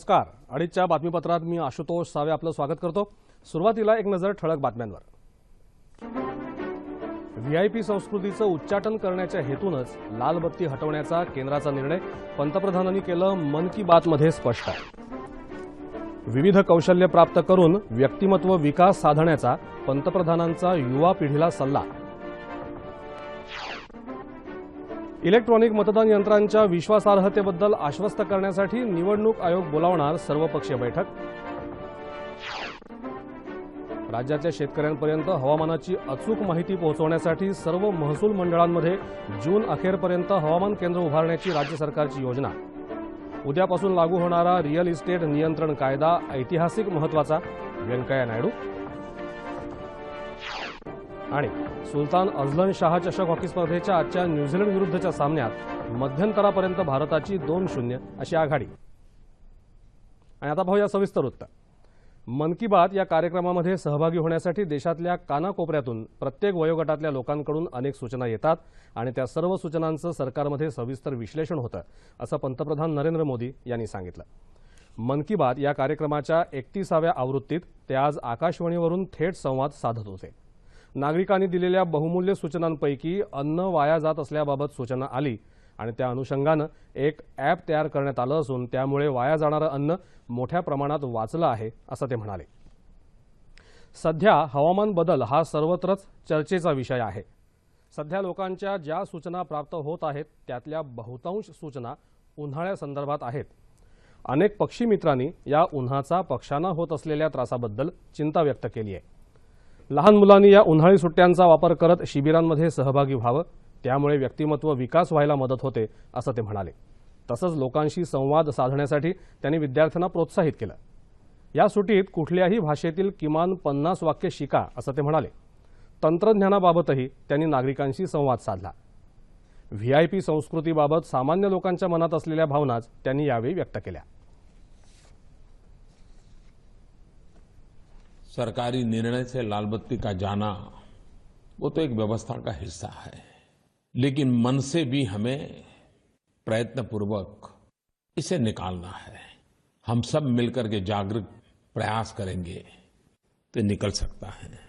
नमस्कार. अडीचच्या बातमीपत्रात मी आशुतोष सावे आपलं स्वागत करतो. सुरुवातीला एक नजर ठळक बातम्यांवर. व्हीआयपी संस्कृतीचं उच्चाटन करण्याच्या हेतूनच लालबत्ती हटवण्याचा केंद्राचा निर्णय पंतप्रधानांनी केलं मन की बातमध्ये स्पष्ट. विविध कौशल्य प्राप्त करून व्यक्तिमत्व विकास साधण्याचा पंतप्रधानांचा युवा पिढीला सल्ला. इलेक्ट्रॉनिक मतदान यंत्रांच्या विश्वासार्हतेबद्दल आश्वस्त करण्यासाठी निवडणूक आयोग बोलावणार सर्वपक्षीय बैठक. राज्यातल्या शेतकऱ्यांपर्यंत हवामानाची अचूक माहिती पोहोचवण्यासाठी सर्व महसूल मंडळांमध्ये जून अखेरपर्यंत हवामान केंद्र उभारण्याची राज्य सरकारची योजना. उद्यापासून लागू होणारा रिअल इस्टेट नियंत्रण कायदा ऐतिहासिक महत्त्वाचा व्यंकय्या नायडू आणि सुलतान अझलन शाह चषक हॉकी स्पर्धेच्या आजच्या न्यूझीलंड विरुद्धच्या सामन्यात मध्यंतरापर्यंत भारताची दोन शून्य अशी आघाडी. आणि आता पाहूया सविस्तर वृत्त. मन की बात या कार्यक्रमामध्ये सहभागी होण्यासाठी देशातल्या कानाकोपऱ्यातून प्रत्येक वयोगटातल्या लोकांकडून अनेक सूचना येतात आणि त्या सर्व सूचनांचं सरकारमध्ये सविस्तर विश्लेषण होतं असं पंतप्रधान नरेंद्र मोदी यांनी सांगितलं. मन की बात या कार्यक्रमाच्या एकतीसाव्या आवृत्तीत ते आज आकाशवाणीवरून थेट संवाद साधत होते. नागरिकांनी दिलेल्या बहुमूल्य सूचनांपैकी अन्न वाया जात असल्याबाबत सूचना आली आणि त्या अनुषंगानं एक ॲप तयार करण्यात आलं असून त्यामुळे वाया जाणारं अन्न मोठ्या प्रमाणात वाचलं आहे असं ते म्हणाले. सध्या हवामान बदल हा सर्वत्रच चर्चेचा विषय आहे. सध्या लोकांच्या ज्या सूचना प्राप्त होत आहेत त्यातल्या बहुतांश सूचना उन्हाळ्यासंदर्भात आहेत. अनेक पक्षी मित्रांनी या उन्हाचा पक्ष्यांना होत असलेल्या त्रासाबद्दल चिंता व्यक्त केली आहे. लहान मुलांनी या उन्हाळी सुट्ट्यांचा वापर करत शिबिरांमध्ये सहभागी व्हावं त्यामुळे व्यक्तिमत्व विकास व्हायला मदत होते असं ते म्हणाले. तसंच लोकांशी संवाद साधण्यासाठी त्यांनी विद्यार्थ्यांना प्रोत्साहित केलं. या सुटीत कुठल्याही भाषेतील किमान पन्नास वाक्य शिका असं ते म्हणाले. तंत्रज्ञानाबाबतही त्यांनी नागरिकांशी संवाद साधला. व्हीआयपी संस्कृतीबाबत सामान्य लोकांच्या मनात असलेल्या भावनाच त्यांनी यावेळी व्यक्त केल्या. सरकारी निर्णय से लाल बत्ती का जाना, वो तो एक व्यवस्था का हिस्सा है। लेकिन मन से भी हमें प्रयत्नपूर्वक इसे निकालना है। हम सब मिलकर के जागरूक प्रयास करेंगे तो निकल सकता है।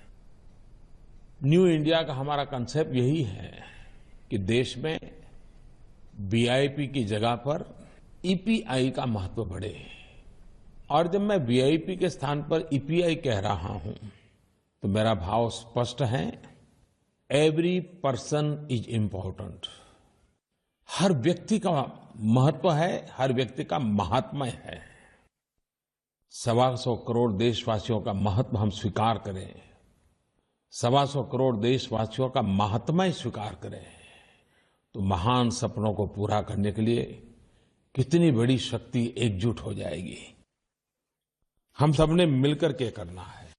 न्यू इंडिया का हमारा कंसेप्ट यही है कि देश में वीआईपी की जगह पर ईपीआई का महत्व बढ़े। और जब मैं वीआईपी के स्थान पर ईपीआई कह रहा हूँ तो मेरा भाव स्पष्ट है एवरी पर्सन इज़ इंपॉर्टेंट हर व्यक्ति का महत्व है, हर व्यक्ति का महात्मा है। सवा सौ करोड़ देशवासियों का महत्व हम स्वीकार करें। सवा सौ करोड़ देशवासियों का महात्मा ही स्वीकार करें। तो महान सपनों को पूरा करने के लिए कितनी बड़ी शक्ति एकजुट हो जाएगी। हम सबने मिलकर के करना है।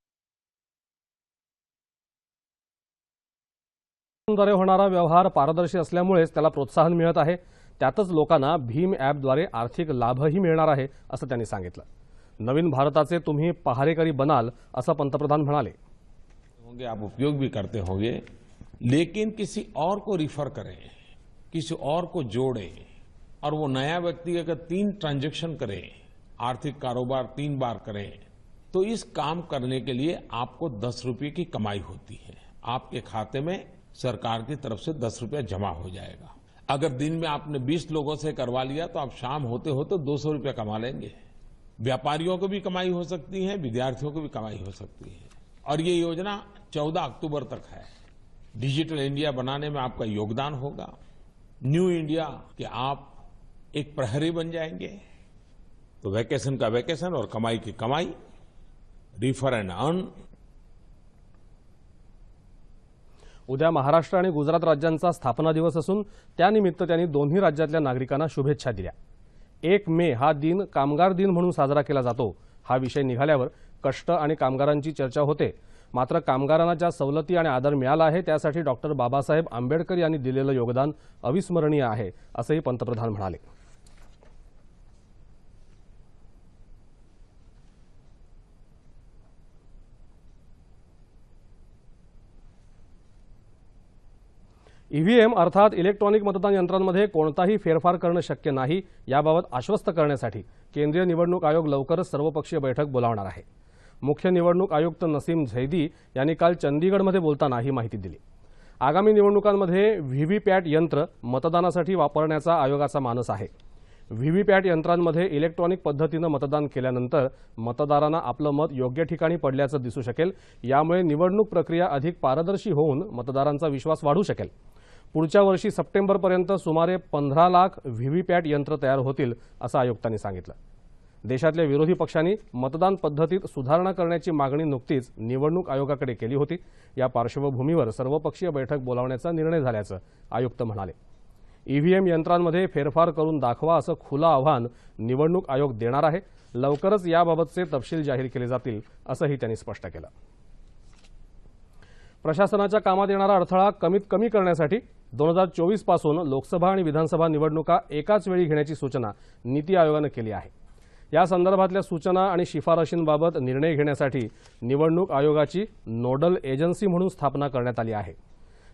द्वारे होणारा व्यवहार पारदर्शी असल्यामुळेच त्याला प्रोत्साहन मिळत आहे. त्यातच लोकांना भीम ॲपद्वारे आर्थिक लाभही मिळणार आहे असं त्यांनी सांगितलं. नवीन भारताचे तुम्ही पहारेकरी बनाल असं पंतप्रधान म्हणाले. होंगे आप उपयोग भी करते होंगे लेकिन किसी और को रिफर करें किसी और को जोड़े और वो नया व्यक्ति अगर तीन ट्रांजैक्शन करे आर्थिक कारोबार तीन बार करें तो इस काम करने के लिए आपको दस रुपये की कमाई होती है। आपके खाते में सरकार की तरफ़ से दस रुपया जमा हो जाएगा। अगर दिन में आपने बीस लोगों से करवा लिया तो आप शाम होते होते दो सौ रुपया कमा लेंगे। व्यापारियों को भी कमाई हो सकती है, विद्यार्थियों को भी कमाई हो सकती है। और ये योजना 14 अक्टूबर तक है। डिजिटल इंडिया बनाने में आपका योगदान होगा। न्यू इंडिया के आप एक प्रहरी बन जाएँगे। तो वैकेशन का वैकेशन और कमाई की कमाई रिफर एंड अर्न उद्या महाराष्ट्र आणि गुजरात राज्यांचा स्थापना दिवस असून त्यानिमित्त त्यांनी दोन्ही राज्यातल्या नागरिकांना शुभेच्छा दिल्या. एक मे हा दिन कामगार दिन म्हणून साजरा केला जातो. हा विषय निघाल्यावर कष्ट आणि कामगारांची चर्चा होते. मात्र कामगारांना ज्या सवलती आणि आदर मिळाला आहे त्यासाठी डॉक्टर बाबासाहेब आंबेडकर यांनी दिलेलं योगदान अविस्मरणीय आहे असंही पंतप्रधान म्हणाले. ईव्हीएम अर्थात इलेक्ट्रॉनिक मतदान यंत्रांमध्ये कोणताही फेरफार करणं शक्य नाही याबाबत आश्वस्त करण्यासाठी केंद्रीय निवडणूक आयोग लवकरच सर्वपक्षीय बैठक बोलावणार आहे. मुख्य निवडणूक आयुक्त नसीम झैदी यांनी काल चंदीगडमध्ये बोलताना ही माहिती दिली. आगामी निवडणुकांमध्ये व्हीव्हीपॅट यंत्र मतदानासाठी वापरण्याचा आयोगाचा मानस आहे. व्हीव्हीपॅट यंत्रांमध्ये इलेक्ट्रॉनिक पद्धतीनं मतदान केल्यानंतर मतदारांना आपलं मत योग्य ठिकाणी पडल्याचं दिसू शकेल यामुळे निवडणूक प्रक्रिया अधिक पारदर्शी होऊन मतदारांचा विश्वास वाढू शकेल. पुढच्या वर्षी सप्टेंबरपर्यंत सुमारे पंधरा लाख व्हीव्हीपॅट यंत्र तयार होतील असं आयुक्तांनी सांगितलं. देशातल्या विरोधी पक्षांनी मतदान पद्धतीत सुधारणा करण्याची मागणी नुकतीच निवडणूक आयोगाकडे केली होती. या पार्श्वभूमीवर सर्वपक्षीय बैठक बोलावण्याचा निर्णय झाल्याचं आयुक्त म्हणाले. ईव्हीएम यंत्रांमध्ये फेरफार करून दाखवा असं खुलं आव्हान निवडणूक आयोग देणार आहे. लवकरच याबाबतचे तपशील जाहीर केले जातील असंही त्यांनी स्पष्ट केलं. प्रशासनाच्या कामात येणारा अडथळा कमीत कमी करण्यासाठी दोन हजार चोवीसपासून लोकसभा आणि विधानसभा निवडणुका एकाच वेळी घेण्याची सूचना नीती आयोगानं केली आहे. या संदर्भातल्या सूचना आणि शिफारशींबाबत निर्णय घेण्यासाठी निवडणूक आयोगाची नोडल एजन्सी म्हणून स्थापना करण्यात आली आहे.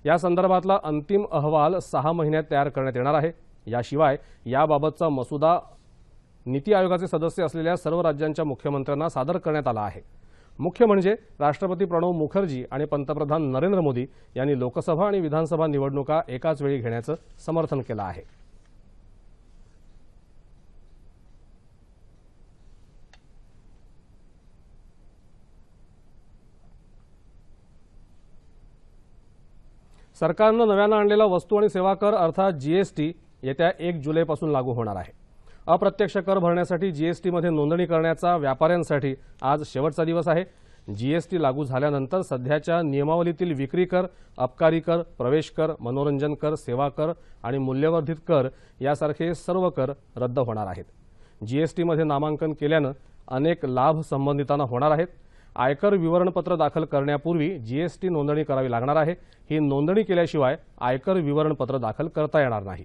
या संदर्भातला अंतिम अहवाल सहा महिन्यात तयार करण्यात येणार आहे. याशिवाय याबाबतचा मसुदा नीती आयोगाचे सदस्य असलेल्या सर्व राज्यांच्या मुख्यमंत्र्यांना सादर करण्यात आला आहे. मुख्य म्हणजे राष्ट्रपती प्रणव मुखर्जी आणि पंतप्रधान नरेंद्र मोदी यांनी लोकसभा आणि विधानसभा निवडणुका एकाच वेळी घेण्याचं समर्थन केलं आहे. सरकारनं नव्यानं आणलेला वस्तू आणि सेवा कर अर्थात जीएसटी येत्या एक जुलैपासून लागू होणार आहे. अप्रत्यक्ष कर भरण्यासाठी जीएसटीमध्ये नोंदणी करण्याचा व्यापाऱ्यांसाठी आज शेवटचा दिवस आहे. जीएसटी लागू झाल्यानंतर सध्याच्या नियमावलीतील विक्री कर अबकारी कर प्रवेश कर मनोरंजन कर सेवा कर आणि मूल्यवर्धित कर यासारखे सर्व कर रद्द होणार आहेत. जीएसटीमध्ये नामांकन केल्यानं अनेक लाभ संबंधितांना होणार आहेत. आयकर विवरणपत्र दाखल करण्यापूर्वी जीएसटी नोंदणी करावी लागणार आहे. ही नोंदणी केल्याशिवाय आयकर विवरणपत्र दाखल करता येणार नाही.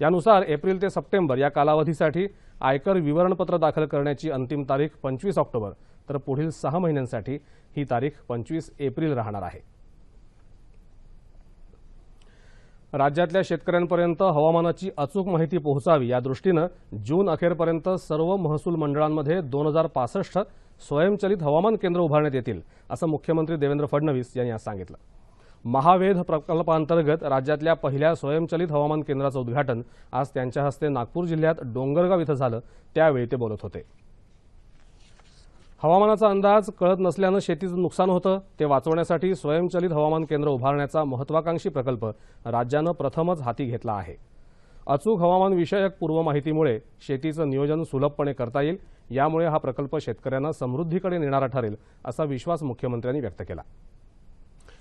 यानुसार एप्रिल ते सप्टेंबर या कालावधीसाठी आयकर विवरणपत्र दाखल करण्याची अंतिम तारीख पंचवीस ऑक्टोबर तर पुढील सहा महिन्यांसाठी ही तारीख पंचवीस एप्रिल राहणार आहे. राज्यातल्या शेतकऱ्यांपर्यंत हवामानाची अचूक माहिती पोहोचावी या दृष्टीनं जून अखेरपर्यंत सर्व महसूल मंडळांमध्ये दोन हजार पासष्ट स्वयंचलित हवामान केंद्र उभारण्यात येतील असं मुख्यमंत्री देवेंद्र फडणवीस यांनी आज सांगितलं. महावेध प्रकल्पांतर्गत राज्यातल्या पहिल्या स्वयंचलित हवामान केंद्राचं उद्घाटन आज त्यांच्या हस्ते नागपूर जिल्ह्यात डोंगरगाव इथं झालं. त्यावेळी ते बोलत होते. हवामानाचा अंदाज कळत नसल्यानं शेतीचं नुकसान होतं. ते वाचवण्यासाठी स्वयंचलित हवामान केंद्र उभारण्याचा महत्वाकांक्षी प्रकल्प राज्यानं प्रथमच हाती घेतला आहे. अचूक हवामानविषयक पूर्व माहितीमुळे शेतीचं नियोजन सुलभपणे करता येईल. यामुळे हा प्रकल्प शेतकऱ्यांना समृद्धीकडे नेणारा ठरेल असा विश्वास मुख्यमंत्र्यांनी व्यक्त केला.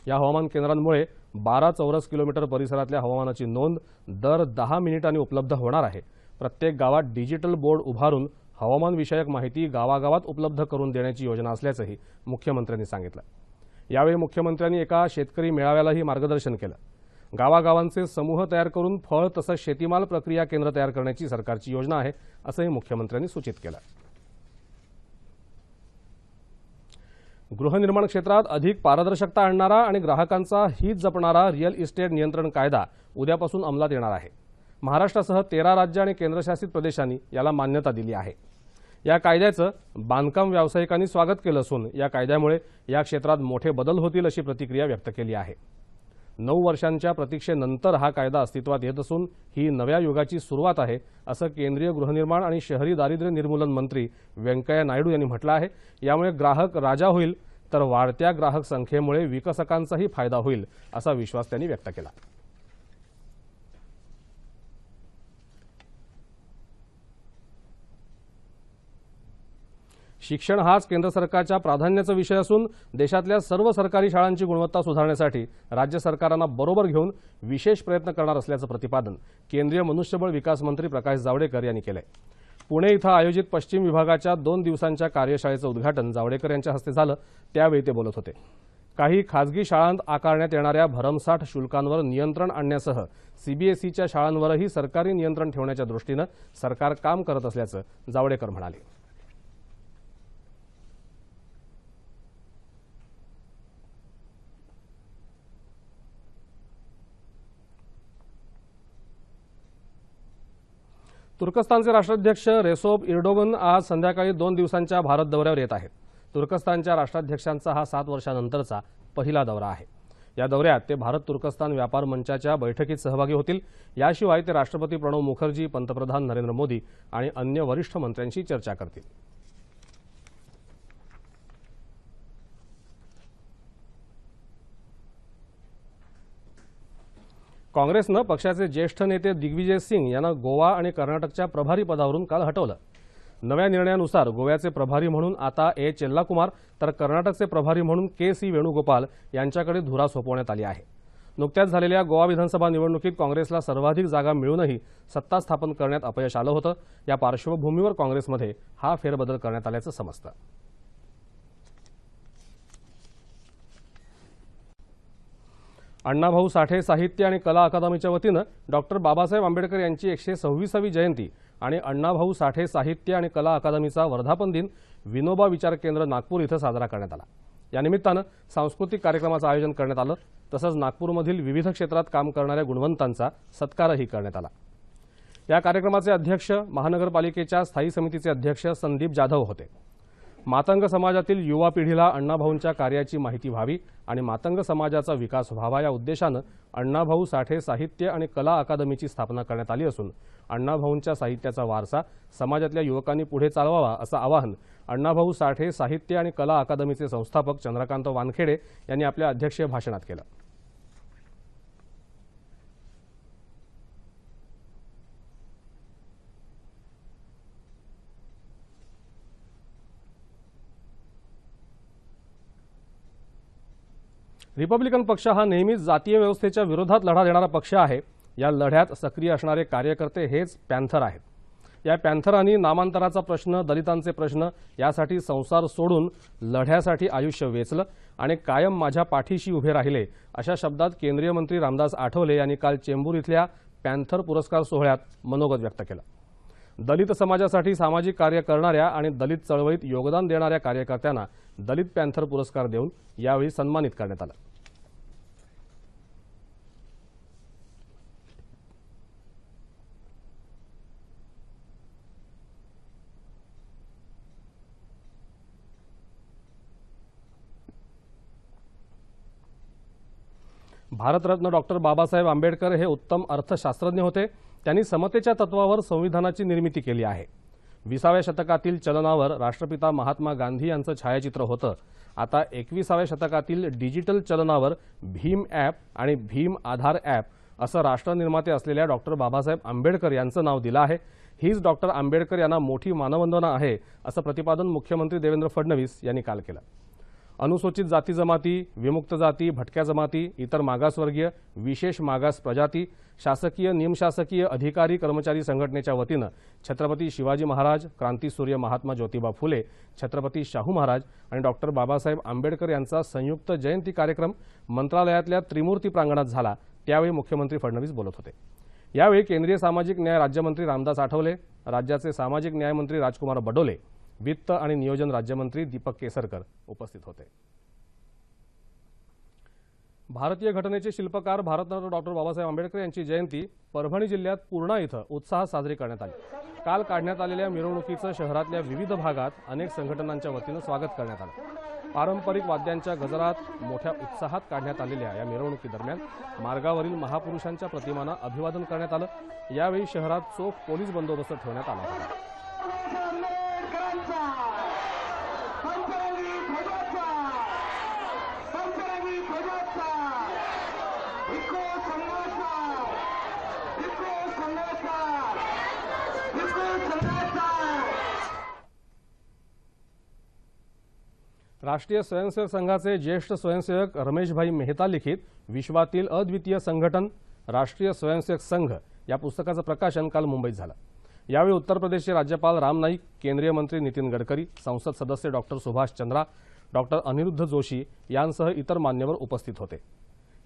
या हवामान केंद्रांमुळे बारा चौरस किलोमीटर परिसरातल्या हवामानाची नोंद दर दहा मिनिटांनी उपलब्ध होणार आहे. प्रत्येक गावात डिजिटल बोर्ड उभारून हवामानविषयक माहिती गावागावात उपलब्ध करून देण्याची योजना असल्याचंही मुख्यमंत्र्यांनी सांगितलं. यावेळी मुख्यमंत्र्यांनी एका शेतकरी मेळाव्यालाही मार्गदर्शन केलं. गावागावांचे समूह तयार करून फळ तसंच शेतीमाल प्रक्रिया केंद्र तयार करण्याची सरकारची योजना आहे असंही मुख्यमंत्र्यांनी सूचित केलं. गृहनिर्माण क्षेत्रात अधिक पारदर्शकता आणणारा आणि ग्राहकांचा हित जपणारा रिअल इस्टेट नियंत्रण कायदा उद्यापासून अंमलात येणार आहे. महाराष्ट्रासह तेरा राज्य आणि केंद्रशासित प्रदेशांनी याला मान्यता दिली आहे. या कायद्याचं बांधकाम व्यावसायिकांनी स्वागत केलं असून या कायद्यामुळे या क्षेत्रात मोठे बदल होतील अशी प्रतिक्रिया व्यक्त केली आहे. नऊ वर्षांच्या प्रतीक्षेनंतर हा कायदा अस्तित्वात येत असून ही नव्या युगाची सुरुवात आहे असं केंद्रीय गृहनिर्माण आणि शहरी दारिद्र्य निर्मूलन मंत्री व्यंकय्या नायडू यांनी म्हटलं आहे. यामुळे ग्राहक राजा होईल तर वाढत्या ग्राहक संख्येमुळे विकसकांचाही फायदा होईल असा विश्वास त्यांनी व्यक्त केला. शिक्षण हाच केंद्र सरकारच्या प्राधान्याचा विषय असून देशातल्या सर्व सरकारी शाळांची गुणवत्ता सुधारण्यासाठी राज्य सरकारांना बरोबर घेऊन विशेष प्रयत्न करणार असल्याचं प्रतिपादन केंद्रीय मनुष्यबळ विकास मंत्री प्रकाश जावडेकर यांनी केलंय. पुणे इथं आयोजित पश्चिम विभागाच्या दोन दिवसांच्या कार्यशाळेचं उद्घाटन जावडेकर यांच्या हस्ते झालं त्यावेळी ते बोलत होते. काही खासगी शाळांत आकारण्यात येणाऱ्या भरमसाठ शुल्कांवर नियंत्रण आणण्यासह सीबीएसईच्या शाळांवरही सरकारी नियंत्रण ठेवण्याच्या दृष्टीनं सरकार काम करत असल्याचं जावडेकर म्हणाले. तुर्कस्तानचे राष्ट्राध्यक्ष रेसोब इर्डोगन आज संध्याकाळी दोन दिवसांच्या भारत दौऱ्यावर येत आहेत. तुर्कस्तानच्या राष्ट्राध्यक्षांचा हा सात वर्षानंतरचा पहिला दौरा आहे. या दौऱ्यात ते भारत तुर्कस्तान व्यापार मंचाच्या बैठकीत सहभागी होतील. याशिवाय ते राष्ट्रपती प्रणव मुखर्जी पंतप्रधान नरेंद्र मोदी आणि अन्य वरिष्ठ मंत्र्यांशी चर्चा करतील. काँग्रेसनं पक्षाचे ज्येष्ठ नेते दिग्विजय सिंग यांना गोवा आणि कर्नाटकच्या प्रभारी पदावरून काल हटवलं. नव्या निर्णयानुसार गोव्याचे प्रभारी म्हणून आता ए चेल्लाकुमार तर कर्नाटकचे प्रभारी म्हणून के सी वेणुगोपाल यांच्याकडे धुरा सोपवण्यात आली आहे. नुकत्याच झालेल्या गोवा विधानसभा निवडणुकीत काँग्रेसला सर्वाधिक जागा मिळूनही सत्ता स्थापन करण्यात अपयश आलं होतं. या पार्श्वभूमीवर काँग्रेसमध्ये हा फेरबदल करण्यात आल्याचं समजतं. अण्णाभाऊ साठे साहित्य आणि कला अकादमीच्या वतीनं डॉक्टर बाबासाहेब आंबेडकर यांची एकशे सव्वीसावी जयंती आणि अण्णाभाऊ साठे साहित्य आणि कला अकादमीचा वर्धापन दिन विनोबा विचार केंद्र नागपूर इथं साजरा करण्यात आला. या निमित्तानं सांस्कृतिक कार्यक्रमाचं आयोजन करण्यात आलं. तसंच नागपूरमधील विविध क्षेत्रात काम करणाऱ्या गुणवंतांचा सत्कारही करण्यात आला. या कार्यक्रमाचे अध्यक्ष महानगरपालिकेच्या स्थायी समितीचे अध्यक्ष संदीप जाधव होते. मातंग समाजातील युवा पिढीला अण्णाभाऊंच्या कार्याची माहिती व्हावी आणि मातंग समाजाचा विकास व्हावा या उद्देशानं अण्णाभाऊ साठे साहित्य आणि कला अकादमीची स्थापना करण्यात आली असून अण्णाभाऊंच्या साहित्याचा वारसा समाजातल्या युवकांनी पुढे चालवावा असं आवाहन अण्णाभाऊ साठे साहित्य आणि कला अकादमीचे संस्थापक चंद्रकांत वानखेडे यांनी आपल्या अध्यक्षीय भाषणात केलं. रिपब्लिकन पक्ष हा नेहमीच जातीय व्यवस्थेच्या विरोधात लढा देणारा पक्ष आहे. या लढ्यात सक्रिय असणारे कार्यकर्ते हेच पॅन्थर आहेत. या पॅन्थरांनी नामांतराचा प्रश्न दलितांचे प्रश्न यासाठी संसार सोडून लढ्यासाठी आयुष्य वेचलं आणि कायम माझ्या पाठीशी उभे राहिले अशा शब्दात केंद्रीय मंत्री रामदास आठवले यांनी काल चेंबूर इथल्या पॅन्थर पुरस्कार सोहळ्यात मनोगत व्यक्त केलं. दलित समाजासाठी सामाजिक कार्य करणाऱ्या आणि दलित चळवळीत योगदान देणाऱ्या कार्यकर्त्यांना दलित पॅन्थर पुरस्कार देऊन यावेळी सन्मानित करण्यात आलं. भारतरत्न डॉक्टर बाबासाहेब आंबेडकर हे उत्तम अर्थशास्त्रज्ञ होते. त्यांनी समतेच्या तत्वावर संविधानाची निर्मिती केली आहे. विसाव्या शतकातील चलनावर राष्ट्रपिता महात्मा गांधी यांचं छायाचित्र होतं. आता एकविसाव्या शतकातील डिजिटल चलनावर भीम ॲप आणि भीम आधार ॲप असं राष्ट्रनिर्माते असलेल्या डॉक्टर बाबासाहेब आंबेडकर यांचं नाव दिलं आहे. हीच डॉक्टर आंबेडकर यांना मोठी मानवंदना आहे असं प्रतिपादन मुख्यमंत्री देवेंद्र फडणवीस यांनी काल केलं. अनुसूचित जाती जमाती विमुक्त जाती भटक्या जमाती इतर मागासवर्गीय विशेष मागास प्रजाती शासकीय निमशासकीय अधिकारी कर्मचारी संघटनेच्या वतीनं छत्रपती शिवाजी महाराज क्रांतीसूर्य महात्मा ज्योतिबा फुले छत्रपती शाहू महाराज आणि डॉक्टर बाबासाहेब आंबेडकर यांचा संयुक्त जयंती कार्यक्रम मंत्रालयातल्या त्रिमूर्ती प्रांगणात झाला त्यावेळी मुख्यमंत्री फडणवीस बोलत होते. यावेळी केंद्रीय सामाजिक न्याय राज्यमंत्री रामदास आठवले राज्याचे सामाजिक न्यायमंत्री राजकुमार बडोले वित्त आणि नियोजन राज्यमंत्री दीपक केसरकर उपस्थित होते. भारतीय घटनेचे शिल्पकार भारतरत्न डॉक्टर बाबासाहेब आंबेडकर यांची जयंती परभणी जिल्ह्यात पूर्णा इथं उत्साहात साजरी करण्यात आली. काल काढण्यात आलेल्या मिरवणुकीचं शहरातल्या विविध भागात अनेक संघटनांच्या वतीनं स्वागत करण्यात आलं. पारंपरिक वाद्यांच्या गजरात मोठ्या उत्साहात काढण्यात आलेल्या या मिरवणुकीदरम्यान मार्गावरील महापुरुषांच्या प्रतिमांना अभिवादन करण्यात आलं. यावेळी शहरात चोख पोलीस बंदोबस्त ठेवण्यात आला होता. राष्ट्रीय स्वयंसेवक संघाचे ज्येष्ठ स्वयंसेवक रमेशभाई मेहता लिखित विश्वातील अद्वितीय संघटन राष्ट्रीय स्वयंसेवक संघ या पुस्तकाचं प्रकाशन काल मुंबईत झालं. यावेळी उत्तर प्रदेशचे राज्यपाल राम नाईक केंद्रीय मंत्री नितीन गडकरी संसद सदस्य डॉक्टर सुभाष चंद्रा डॉक्टर अनिरुद्ध जोशी यांसह इतर मान्यवर उपस्थित होते.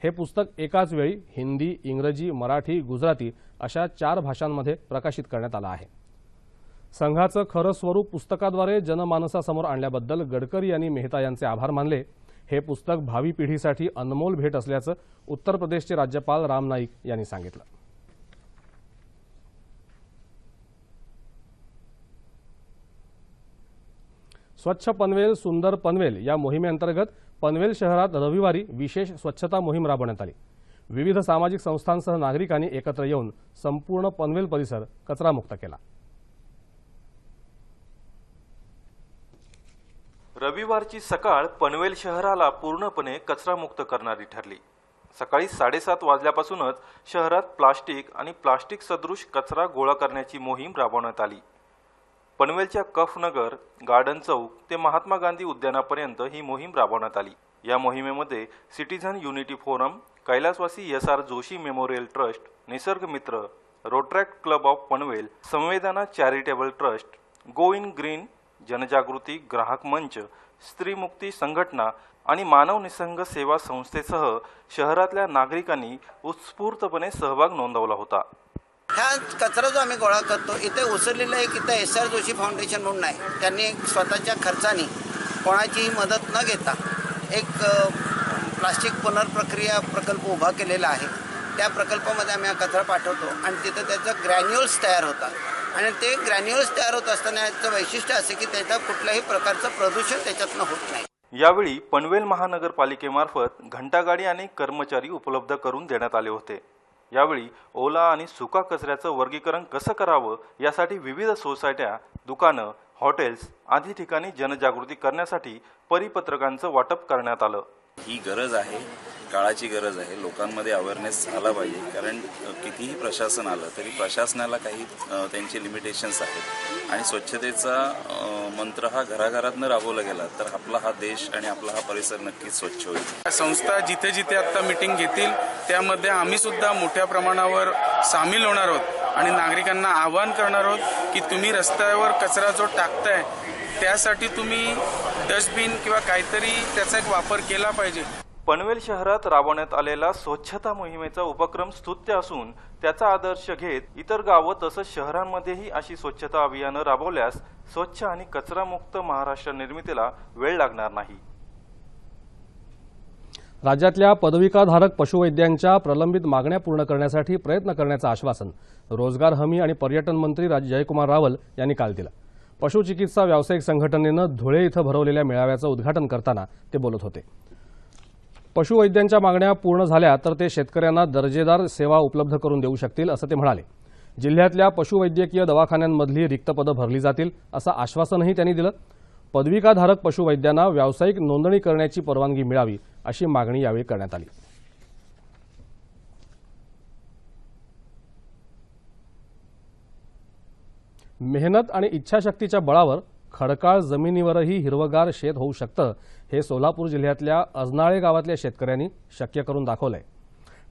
हे पुस्तक एकाच वेळी हिंदी इंग्रजी मराठी गुजराती अशा चार भाषांमध्ये प्रकाशित करण्यात आलं आहे. संघाचं खरं स्वरूप पुस्तकाद्वारे जनमानसासमोर आणल्याबद्दल गडकरी यांनी मेहता यांचे आभार मानले. हे पुस्तक भावी पिढीसाठी अनमोल भेट असल्याचं उत्तर प्रदेशचे राज्यपाल राम नाईक यांनी सांगितलं. स्वच्छ पनवेल सुंदर पनवेल या मोहिमेअंतर्गत पनवेल शहरात रविवारी विशेष स्वच्छता मोहीम राबवण्यात आली. विविध सामाजिक संस्थांसह नागरिकांनी एकत्र येऊन संपूर्ण पनवेल परिसर कचरामुक्त केला. रविवारची सकाळ पनवेल शहराला पूर्णपणे कचरामुक्त करणारी ठरली. सकाळी साडेसात वाजल्यापासूनच शहरात प्लास्टिक आणि प्लास्टिक सदृश कचरा गोळा करण्याची मोहीम राबवण्यात आली. पनवेलच्या कफनगर गार्डन चौक ते महात्मा गांधी उद्यानापर्यंत ही मोहीम राबवण्यात आली. या मोहिमेमध्ये सिटीझन युनिटी फोरम कैलासवासी S R Joshi memorial trust निसर्ग मित्र रोट्रॅक्ट क्लब ऑफ पनवेल संवेदना charitable trust go in green जनजागृती ग्राहक मंच स्त्रीमुक्ती संघटना आणि मानव निसंग सेवा संस्थेसह शहरातल्या नागरिकांनी उत्स्फूर्तपणे सहभाग नोंदवला होता. ह्या कचरा जो आम्ही गोळा करतो इथे उसरलेलं एक इथं एस आर जोशी फाउंडेशन म्हणून आहे. त्यांनी स्वतःच्या खर्चाने कोणाचीही मदत न घेता एक प्लास्टिक पुनर्प्रक्रिया प्रकल्प उभा केलेला आहे. त्या प्रकल्पामध्ये आम्ही हा कचरा पाठवतो आणि तिथं त्याचं ग्रॅन्युअल्स तयार होतात. आणि ते ग्रॅन्युअल्स तयार होत असताना याचं वैशिष्ट्य असे की त्याचा कुठल्याही प्रकारचं प्रदूषण त्याच्यातनं होत नाही. यावेळी पनवेल महानगरपालिकेमार्फत घंटागाडी आणि कर्मचारी उपलब्ध करून देण्यात आले होते. यावेळी ओला आणि सुका कचऱ्याचं वर्गीकरण कसं करावं यासाठी विविध सोसायट्या दुकानं हॉटेल्स आदी ठिकाणी जनजागृती करण्यासाठी परिपत्रकांचं वाटप करण्यात आलं. ही गरज आहे काळाची गरज आहे. लोकांमध्ये अवेअरनेस झाला पाहिजे. कारण कितीही प्रशासन आलं तरी प्रशासनाला काही त्यांचे लिमिटेशन्स आहेत. आणि स्वच्छतेचा मंत्र हा घराघरातनं राबवला गेला तर आपला हा देश आणि आपला हा परिसर नक्कीच स्वच्छ होईल. संस्था जिथे जिथे आता मिटिंग घेतील त्यामध्ये आम्ही सुद्धा मोठ्या प्रमाणावर सामील होणार आहोत. आणि नागरिकांना आवाहन करणार आहोत की तुम्ही रस्त्यावर कचरा जो टाकताय त्यासाठी तुम्ही डस्टबिन किंवा काहीतरी त्याचा एक वापर केला पाहिजे. पनवेल शहरात राबवण्यात आलेला स्वच्छता मोहिमेचा उपक्रम स्तुत्य असून त्याचा आदर्श घेत इतर गावं तसंच शहरांमध्येही अशी स्वच्छता अभियानं राबवल्यास स्वच्छ आणि कचरामुक्त महाराष्ट्र निर्मितीला वेळ लागणार नाही. राज्यातल्या पदविकाधारक पशुवैद्यांच्या प्रलंबित मागण्या पूर्ण करण्यासाठी प्रयत्न करण्याचं आश्वासन रोजगार हमी आणि पर्यटन मंत्री राज- जयकुमार रावल यांनी काल दिलं. पशुचिकित्सा व्यावसायिक संघटनेनं धुळे इथं भरवलेल्या मेळाव्याचं उद्घाटन करताना ते बोलत होते. पशुवैद्यांच्या मागण्या पूर्ण झाल्या तर ते शेतकऱ्यांना दर्जेदार सेवा उपलब्ध करून देऊ शकतील असं ते म्हणाले. जिल्ह्यातल्या पशुवैद्यकीय दवाखान्यांमधली रिक्त पदं भरली जातील असं आश्वासनही त्यांनी दिलं. पदविकाधारक पशुवैद्यांना व्यावसायिक नोंदणी करण्याची परवानगी मिळावी अशी मागणी यावेळी करण्यात आली. मेहनत आणि इच्छाशक्तीच्या बळावर खडकाळ जमिनीवरही हिरवगार शेत होऊ शकतं हे सोलापूर जिल्ह्यातल्या अजनाळे गावातल्या शेतकऱ्यांनी शक्य करून दाखवलंय.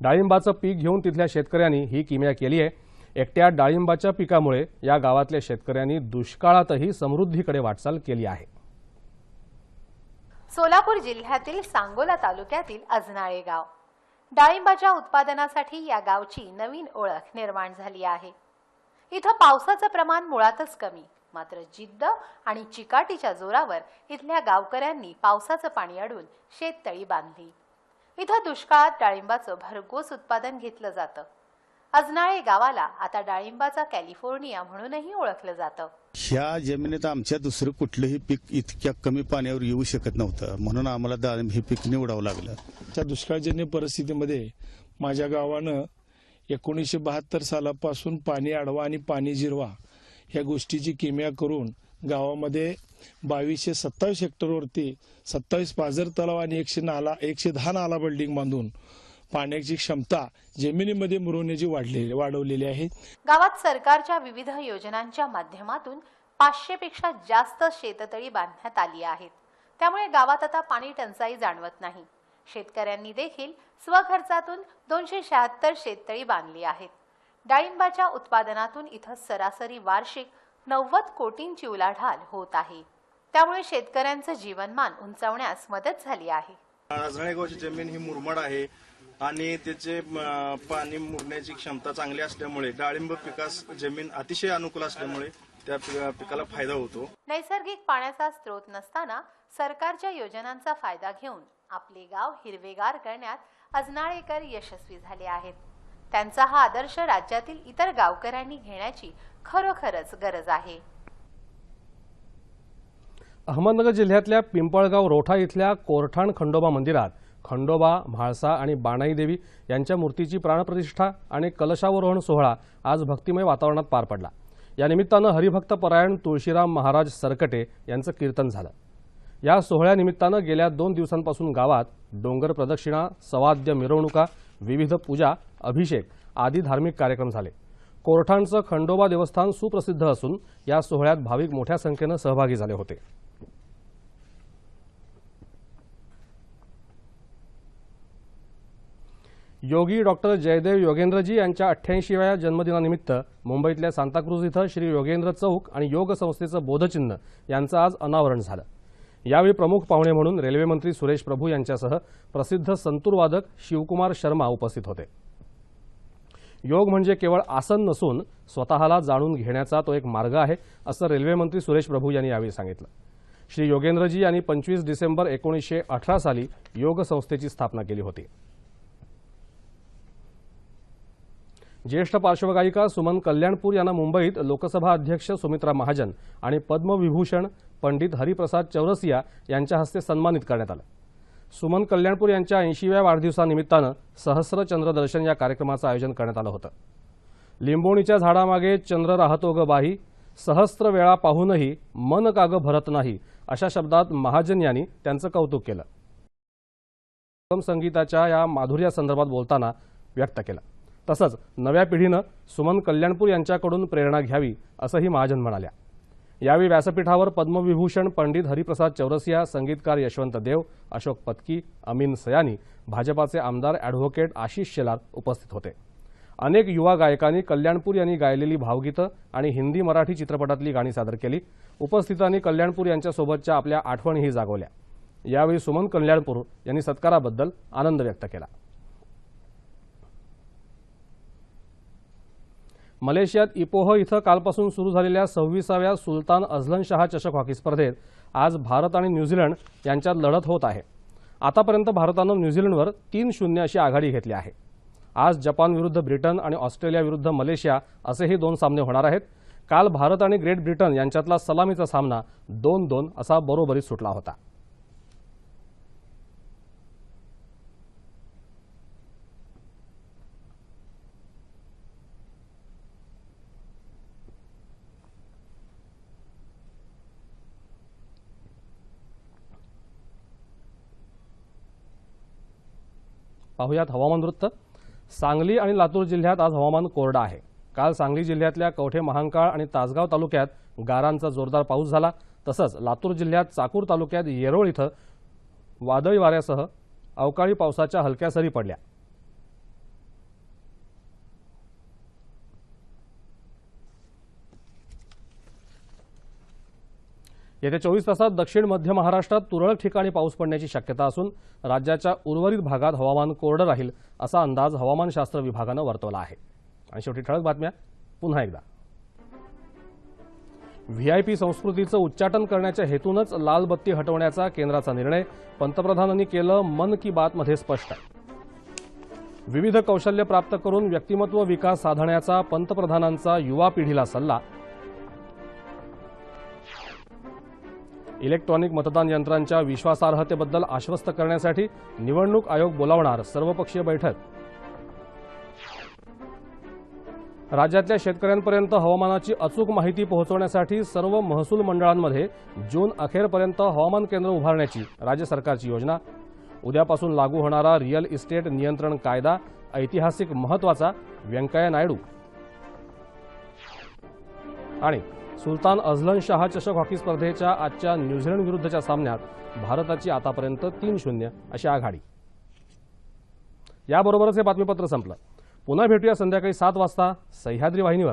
डाळिंबाचं पीक घेऊन तिथल्या शेतकऱ्यांनी ही किमया केली आहे. एकट्या डाळिंबाच्या पिकामुळे या गावातल्या शेतकऱ्यांनी दुष्काळातही समृद्धीकडे वाटचाल केली आहे. सोलापूर जिल्ह्यातील सांगोला तालुक्यातील अजनाळे गाव. डाळिंबाच्या उत्पादनासाठी या गावची नवीन ओळख निर्माण झाली आहे. इथं पावसाचं प्रमाण मुळातच कमी. मात्र जिद्द आणि चिकाटीच्या जोरावर इथल्या गावकऱ्यांनी पावसाचं पाणी अडून शेततळी बांधली. इथं दुष्काळात डाळिंबाचं भरघोस उत्पादन घेतलं जातं. अजनाळे गावाला आता डाळिंबाचा कॅलिफोर्निया म्हणूनही ओळखलं जातं. ह्या जमिनीत आमच्या दुसरं कुठलंही पीक इतक्या कमी पाण्यावर येऊ शकत नव्हतं. म्हणून आम्हाला डाळिंब हे पीक निवडावं लागलं. त्या दुष्काळजन्य परिस्थितीमध्ये माझ्या गावानं एकोणीसशे बहात्तर सालापासून पाणी अडवा आणि पाणी जिरवा ह्या गोष्टीची किमया करून गावामध्ये बावीसशे सत्तावीस हेक्टरवरती सत्तावीस पाझर तलाव आणि एकशे नाला एकशे दहा नाला बिल्डिंग बांधून पाण्याची क्षमता जमिनीमध्ये मुरवण्याची वाढलेली वाढवलेली आहे. गावात सरकारच्या विविध योजनांच्या माध्यमातून पाचशे पेक्षा जास्त शेततळी बांधण्यात आली आहेत. त्यामुळे गावात आता पाणी टंचाई जाणवत नाही. शेतकऱ्यांनी देखील स्वखर्चातून दोनशे शहात्तर शेततळी बांधली आहेत. डाळिंबाच्या उत्पादनातून इथं सरासरी वार्षिक नव्वद कोटींची उलाढाल होत आहे. त्यामुळे शेतकऱ्यांचं जीवनमान उंचावण्यास मदत झाली आहे. आजनाळे गावची जमीन ही मुरमाड आहे आणि त्याचे पाणी मुरण्याची क्षमता चांगली असल्यामुळे डाळिंब पिकास जमीन अतिशय अनुकूल असल्यामुळे त्या पिकाला फायदा होतो. नैसर्गिक पाण्याचा स्रोत नसताना सरकारच्या योजनांचा फायदा घेऊन आपले गाव हिरवेगार करण्यात अजनाळेकर यशस्वी झाले आहेत. त्यांचा हा आदर्श राज्यातील इतर गावकऱ्यांनी घेण्याची खरोखरच गरज आहे. अहमदनगर जिल्ह्यातल्या पिंपळगाव रोठा इथल्या कोरठाण खंडोबा मंदिरात खंडोबा म्हाळसा आणि बाणाई देवी यांच्या मूर्तीची प्राणप्रतिष्ठा आणि कलशावरोहण सोहळा आज भक्तिमय वातावरणात पार पडला. या निमित्तानं हरिभक्त परायण तुळशीराम महाराज सरकटे यांचं कीर्तन झालं. या सोहळ्यानिमित्तानं गेल्या दोन दिवसांपासून गावात डोंगर प्रदक्षिणा सवाद्य मिरवणुका विविध पूजा अभिषेक आदी धार्मिक कार्यक्रम झाले. कोरठाणचं खंडोबा देवस्थान सुप्रसिद्ध असून या सोहळ्यात भाविक मोठ्या संख्येनं सहभागी झाले होते. योगी डॉक्टर जयदेव योगेंद्रजी यांच्या अठ्ठ्याऐंशीव्या जन्मदिनानिमित्त मुंबईतल्या सांताक्रूज इथं श्री योगेंद्र चौक आणि योग संस्थेचं बोधचिन्ह यांचं आज अनावरण झालं. यावेळी प्रमुख पाहुणे म्हणून रेल्वेमंत्री सुरेश प्रभू यांच्यासह प्रसिद्ध संतूरवादक शिवकुमार शर्मा उपस्थित होते. योग म्हणजे केवळ आसन नसून स्वतःला जाणून घेण्याचा तो एक मार्ग आहे असं रेल्वेमंत्री सुरेश प्रभू यांनी यावेळी सांगितलं. श्री योगेंद्रजी यांनी पंचवीस डिसेंबर एकोणीसशे अठरा साली योग संस्थेची स्थापना केली होती. ज्येष्ठ पार्श्वगायिका सुमन कल्याणपूर यांना मुंबईत लोकसभा अध्यक्ष सुमित्रा महाजन आणि पद्मविभूषण पंडित हरिप्रसाद चौरसिया यांच्या हस्ते सन्मानित करण्यात आलं. सुमन कल्याणपूर यांच्या ऐंशीव्या वाढदिवसानिमित्तानं सहस्र चंद्रदर्शन या कार्यक्रमाचं आयोजन करण्यात आलं होतं. लिंबोणीच्या झाडामागे चंद्र राहतो ग बाही सहस्त्र वेळा पाहूनही मन काग भरत नाही अशा शब्दात महाजन यांनी त्यांचं कौतुक केलं. संगीताच्या या माधुर्यासंदर्भात बोलताना व्यक्त केलं. तसंच नव्या पिढीनं सुमन कल्याणपूर यांच्याकडून प्रेरणा घ्यावी असंही महाजन म्हणाल्या. यावेळी व्यासपीठावर पद्मविभूषण पंडित हरिप्रसाद चौरसिया संगीतकार यशवंत देव अशोक पत्की अमीन सयानी भाजपाचे आमदार ॲडव्होकेट आशिष शेलार उपस्थित होते. अनेक युवा गायकांनी कल्याणपूर यांनी गायलेली भावगीतं आणि हिंदी मराठी चित्रपटातली गाणी सादर केली. उपस्थितांनी कल्याणपूर यांच्यासोबतच्या आपल्या आठवणीही जागवल्या. यावेळी सुमन कल्याणपूर यांनी सत्काराबद्दल आनंद व्यक्त केला. मलेशियात इपोह इथं कालपासून सुरू झालेल्या सव्वीसाव्या सुलतान अझलन शाह चषक हॉकी स्पर्धेत आज भारत आणि न्यूझीलंड यांच्यात लढत होत आहे. आतापर्यंत भारतानं न्यूझीलंडवर तीन शून्य अशी आघाडी घेतली आहे. आज जपान विरुद्ध ब्रिटन आणि ऑस्ट्रेलिया विरुद्ध मलेशिया असेही दोन सामने होणार आहेत. काल भारत आणि ग्रेट ब्रिटन यांच्यातला सलामीचा सामना दोन दोन असा बरोबरीत सुटला होता. पाहुयात हवामान वृत्त. सांगली आणि लातूर जिल्ह्यात आज हवामान कोरडं आहे. काल सांगली जिल्ह्यातल्या कवठे महांकाळ आणि तासगाव तालुक्यात गारांचा जोरदार पाऊस झाला. तसंच लातूर जिल्ह्यात चाकूर तालुक्यात येरोळ इथं वादळी वाऱ्यासह अवकाळी पावसाच्या हलक्या सरी पडल्या. येत्या चोवीस तासात दक्षिण मध्य महाराष्ट्रात तुरळक ठिकाणी पाऊस पडण्याची शक्यता असून राज्याच्या उर्वरित भागात हवामान कोरडं राहील असा अंदाज हवामानशास्त्र विभागानं वर्तवला आहे. आणि शेवटी ठळक बातम्या. पुन्हा एकदा. व्हीआयपी संस्कृतीचं उच्चाटन करण्याच्या हेतूनच लाल बत्ती हटवण्याचा केंद्राचा निर्णय पंतप्रधानांनी केलं मन की बातमध्ये स्पष्ट. विविध कौशल्य प्राप्त करून व्यक्तिमत्व विकास साधण्याचा पंतप्रधानांचा युवा पिढीला सल्ला इलेक्ट्रॉनिक मतदान यंत्रांच्या विश्वासार्हतेबद्दल आश्वस्त करण्यासाठी निवडणूक आयोग बोलावणार सर्वपक्षीय बैठक. राज्यातल्या शेतकऱ्यांपर्यंत हवामानाची अचूक माहिती पोहोचवण्यासाठी सर्व महसूल मंडळांमध्ये जून अखेरपर्यंत हवामान केंद्र उभारण्याची राज्य सरकारची योजना. उद्यापासून लागू होणारा रिअल इस्टेट नियंत्रण कायदा ऐतिहासिक महत्त्वाचा व्यंकय्या नायडू. आणि सुलतान अझलन शाह चषक हॉकी स्पर्धेच्या आजच्या न्यूझीलंड विरुद्धच्या सामन्यात भारताची आतापर्यंत तीन शून्य अशी आघाडी. याबरोबरच हे बातमीपत्र संपलं. पुन्हा भेटूया संध्याकाळी सात वाजता सह्याद्री वाहिनीवर.